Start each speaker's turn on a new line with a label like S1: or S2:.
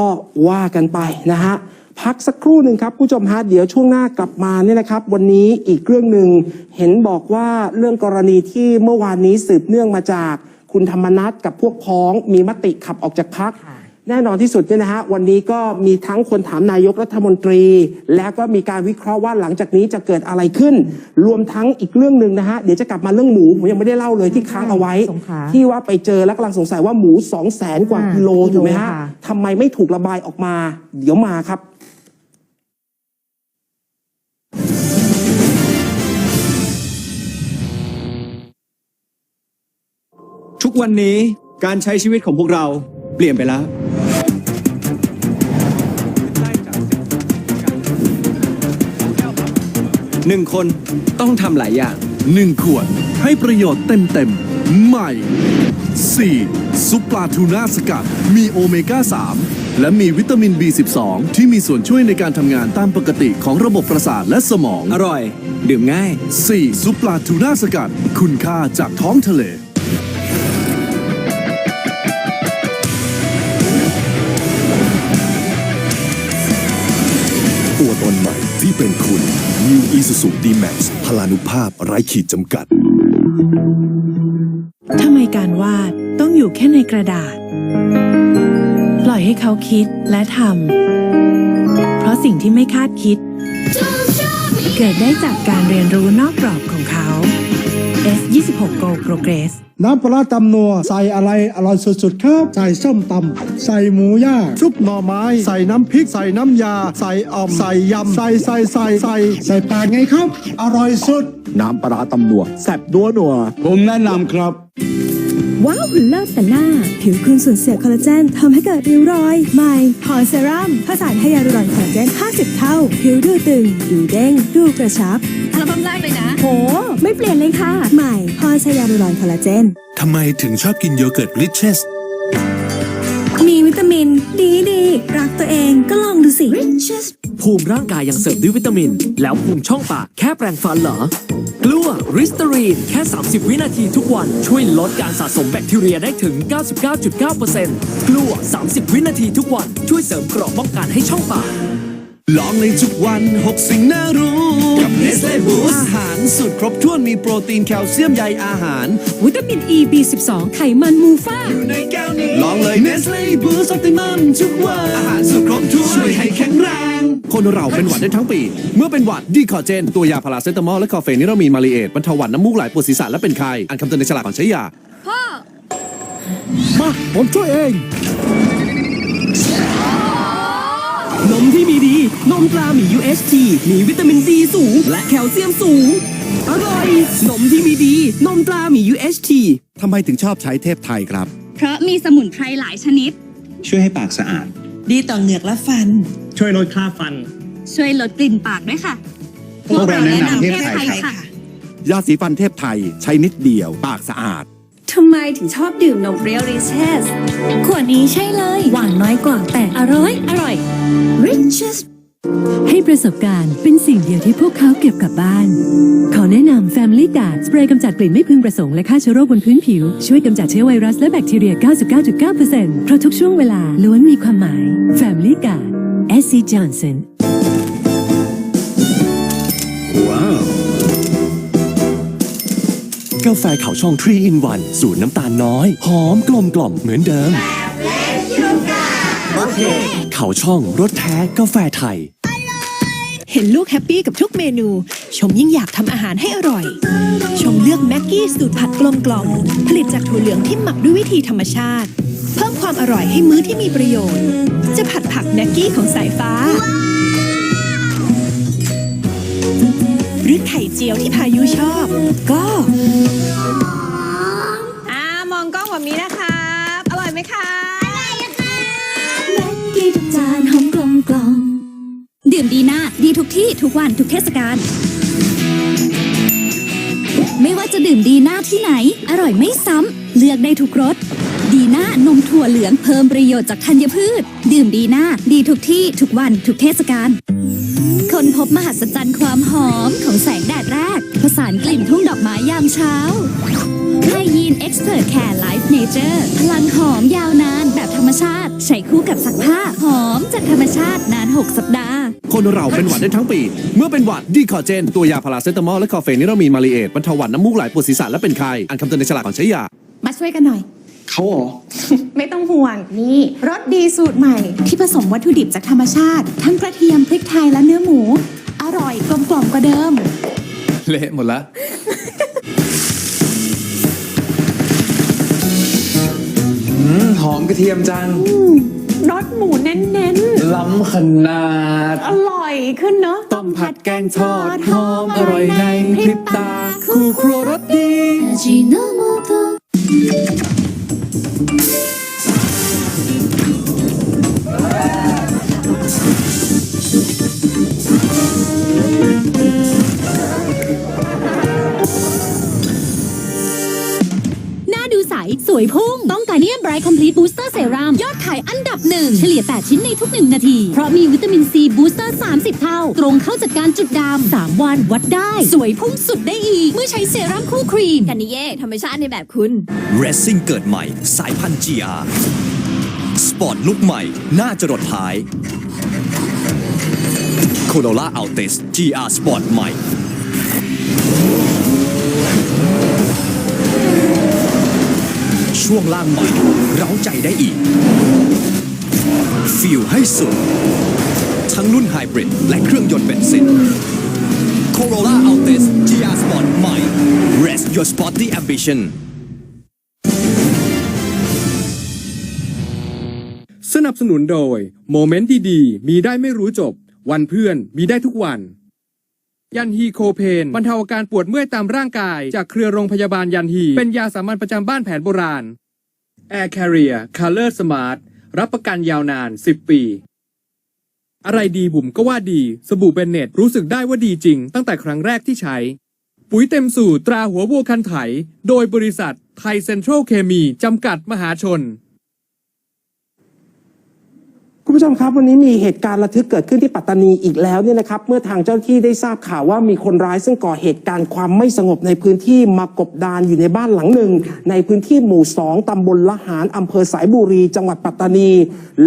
S1: ก็ว่ากันไปนะฮะพักสักครู่หนึ่งครับผู้ชมฮะเดี๋ยวช่วงหน้ากลับมาเนี่ยนะครับ วันนี้อีกเรื่องหนึ่งเห็นบอกว่าเรื่องกรณีที่เมื่อวานนี้สืบเนื่องมาจาก คุณธรรมนัฐกับพวกพ้องมีมติขับออกจากพัก แน่นอนที่สุดเนี่ยนะฮะวันนี้ก็มีทั้งคนถามนายกรัฐมนตรี แล้วก็มีการวิเคราะห์ว่าหลังจากนี้จะเกิดอะไรขึ้น รวมทั้งอีกเรื่องหนึ่งนะฮะเดี๋ยวจะกลับมาเรื่องหมูผมยังไม่ได้เล่าเลยที่ค้างเอาไว้
S2: สงขลา
S1: ที่ว่าไปเจอแล้วกำลังสงสัยว่าหมู2 0 0แสนกว่า
S2: อ่า
S1: กิโล
S2: กิโล
S1: ถูกไหมฮะ
S2: ค่ะ
S1: ทำไมไม่ถูกระบายออกมา เดี๋ยวมาครับ
S3: ทุกวันนี้การใช้ชีวิตของพวกเราเปลี่ยนไปแล้ว หนึ่งคนต้องทำหลายอย่าง
S4: หนึ่งขวดให้ประโยชน์เต็มเต็มๆ ใหม่ 4. ซุปปลาทูน่าสกัด มีโอเมก้า 3 และมีวิตามิน B12 ที่มีส่วนช่วยในการทำงานตามปกติของระบบประสาทและสมอง
S3: อร่อย ดื่มง่าย
S4: 4. ซุปปลาทูน่าสกัด คุณค่าจากท้องทะเล
S5: ตัวตนใหม่ ที่เป็นคุณ New Isuzu D-Max พลานุภาพไร้ขีดจำกัด
S6: ทำไมการวาดต้องอยู่แค่ในกระดาษ ปล่อยให้เขาคิดและทำ เพราะสิ่งที่ไม่คาดคิด เกิดได้จากการเรียนรู้นอกกรอบของเขา S26 Go Progress
S7: น้ำปลาร้าตำนัว ใส่อะไรอร่อยสุดๆครับ ใส่ส้มตำ ใส่หมูย่างซุปหน่อไม้ ใส่น้ำพริก ใส่น้ำยา ใส่อ่อม ใส่ยำ ใส่ใส่ใส่ใส่ใส่ปากไงครับ อร่อยสุด
S8: น้ำปลาร้าตำนัวแซ่บนัวนัว
S7: ผมแนะนำครับ
S9: ว้าวเลิศแต่หน้า ผิวคุณสูญเสียคอลลาเจนทำให้เกิดริ้วรอยใหม่พอเซรั่มผสานไฮยาลูรอนคอลลาเจน 50 เท่า ผิวดูตึง ดูเด้ง ดูกระชับ
S10: อัลบั้มแรกเลยนะ
S9: โห ไม่เปลี่ยนเลยค่ะ ใหม่พอไฮยาลูรอนคอลลาเจน
S5: ทำไมถึงชอบกินโยเกิร์ตริชเชส
S9: มีวิตามิน ดีดีรักตัวเองก็ลองดูสิ
S11: ภูมิร่างกายยังเสริมด้วยวิตามิน แล้วภูมิช่องปากแค่แปรงฟันเหรอ กลัวริสเตอรีนแค่ 30 วินาทีทุกวัน ช่วยลดการสะสมแบคทีเรียได้ถึง 99.9%กลัว 30 วินาทีทุกวัน ช่วยเสริมเกราะป้องกันให้ช่องปาก
S4: ลองในทุกวัน 6 สิ่งน่ารู้กั บเนสเล่บูสอาหารสุดครบถ้วนมีโปรตีนแคลเซียมใยอาหาร
S10: วิตามิน E B12 ไขมันมูฟ่า
S4: อยู่ในแก้วนี้ ลองเลยเนสเล่บูสออปติมัมทุกวันอาหารสุดครบถ้วนช่วยให้แข็งแรง คนเราเป็นหวัดได้ทั้งปี เมื่อเป็นหวัดดีคอเจน ตัวยาพาราเซตามอลและคอเฟนิรามีนมาลีเอทบรรเทาหวัดน้ำมูกไหลปวดศีรษะและเป็นไข้อ่านคำเตือนในฉลากก่อนใช้ยา
S8: มา ผมช่วยเอง
S11: นมตราหมี UHT มีวิตามินดีสูง และแคลเซียมสูง อร่อยนมที่มีดี นมตราหมี UHT
S8: ทำไมถึงชอบใช้เทพไทยครับ
S10: เพราะมีสมุนไพรหลายชนิด
S3: ช่วยให้ปากสะอาด
S6: ดีต่อเหงือกและฟัน
S3: ช่วยลดค่าฟัน
S10: ช่วยลดกลิ่นปากด้วยค่ะ
S8: พวกเราแนะนำเทพไทย
S10: ค่ะ
S8: ยาสีฟันเทพไทยใช้นิดเดียวปากสะอาด
S9: ทำไมถึงชอบดื่มนมเปรี้ยวริเชสขวดนี้ใช่เลย หวานน้อยกว่าแต่อร่อย อร่อย Riches
S6: ให้ประสบการณ์เป็นสิ่งเดียวที่พวกเขาเก็บกลับบ้าน ขอแนะนำ Family Guard สเปรย์กำจัดกลิ่นไม่พึงประสงค์และฆ่าเชื้อโรคบนพื้นผิว ช่วยกำจัดเชื้อไวรัสและแบคทีเรีย 99.9%เพราะทุกช่วงเวลาล้วนมีความหมาย Family Guard SC Johnson
S5: กาแฟเขาช่อง 3 in 1 สูตรน้ำตาลน้อย หอมกลมกล่อมเหมือนเดิม เขาช่องรสแท้กาแฟไทย
S6: เห็นลูกแฮปปี้กับทุกเมนู ชมยิ่งอยากทำอาหารให้อร่อย ชมเลือกแม็กกี้สูตรผัดกลมกล่อมผลิตจากถั่วเหลืองที่หมักด้วยวิธีธรรมชาติ เพิ่มความอร่อยให้มื้อที่มีประโยชน์ จะผัดผักแม็กกี้ของสายฟ้า หรือไข่เจียวที่พายุชอบ ก็
S9: ทุก
S10: ที่ทุกวันทุกเทศกาล ไม่ว่าจะดื่มดีหน่าที่ไหน อร่อยไม่ซ้ำ เลือกได้ทุกรส ดีหน่านมถั่วเหลืองเพิ่มประโยชน์จากธัญพืช ดื่มดีหน่าดีทุกที่ทุกวันทุกเทศกาลคนพบมหัศจรรย์ความหอมของแสงแดดแรก ผสานกลิ่นทุ่งดอกไม้ยามเช้าไฮยีนเอ็กซ์เพรสแคร์ เนเจอร์ พลังหอมยาวนานแบบธรรมชาติ ใช้คู่กับซักผ้า หอมจากธรรมชาตินาน 6 สัปดาห์
S4: คนเราเป็นหวัดได้ทั้งปี เมื่อเป็นหวัดดีคอเจน ตัวยาพาราเซตามอลและคอเฟนิรามีนมาลีเอทบรรเทาหวัดน้ำมูกไหลปวดศีรษะและเป็นไข้อ่านคำเตือนในฉลากก่อนใช้ยา
S2: มาช่วยกันหน่อย
S1: เขาเหรอ
S2: ไม่ต้องห่วงนี่รสดีสูตรใหม่ ที่ผสมวัตถุดิบจากธรรมชาติ ทั้งกระเทียมพริกไทยและเนื้อหมู อร่อยกลมกล่อมกว่าเดิม
S3: เละหมดละ กระเทียมจัง
S2: รสหมูเน้น
S3: ล้ำขนาด
S2: ๆ อร่อยขึ้นเนาะ
S3: ต้มผัดแกงทอดหอมอร่อยในพริบตา คู่ครัวรสดี
S6: ห วยพุ่ง ต้องการเนียมไบรท์คอมพลีทบูสเตอร์เซรั่มยอดขายอันดับหนึ่งเฉลี่ย 8 ชิ้นในทุก 1 นาที เพราะมีวิตามินซีบูสเตอร์ 30 เท่า ตรงเข้าจัดการจุดดำ3วันวัดได้ สวยพุ่งสุดได้อีก เมื่อใช้เซรั่มคู่ครีม
S10: กันนิเย่ธรรมชาติในแบบคุณ
S5: Racing เกิดใหม่ สายพันธุ์ GR สปอร์ตลุกใหม่ น่าจะรดท้าย Corolla Altis GR Sport ใหม่ ช่วงล่างใหม่เร้าใจได้อีก ฟิลให้สุด ทั้งรุ่นไฮบริดและเครื่องยนต์เบนซิน Corolla Altis GR Sport ใหม่ Rest your sporty ambition
S3: สนับสนุนโดย โมเมนต์ดีๆ มีได้ไม่รู้จบ วันเพื่อนมีได้ทุกวัน ยันฮีโคเพนบรรเทาอาการปวดเมื่อยตามร่างกาย จากเครือโรงพยาบาลยันฮี เป็นยาสามัญประจำบ้านแผนโบราณ Air Carrier Color Smart รับประกันยาวนาน 10 ปี อะไรดีบุ๋มก็ว่าดี สบู่เบนเน็ตรู้สึกได้ว่าดีจริง ตั้งแต่ครั้งแรกที่ใช้ ปุ๋ยเต็มสูตรตราหัววัวคันไถ โดยบริษัทไทยเซ็นทรัลเคมีจำกัดมหาชน
S1: ผู้ชมครับวันนี้มีเหตุการณ์ระทึกเกิดขึ้นที่ปัตตานีอีกแล้วเนี่ยนะครับเมื่อทางเจ้าหน้าที่ได้ทราบข่าวว่ามีคนร้ายซึ่งก่อเหตุการณ์ความไม่สงบในพื้นที่มากบดานอยู่ในบ้านหลังหนึ่ง ในพื้นที่หมู่สองตำบลละหารอำเภอสายบุรี จังหวัดปัตตานี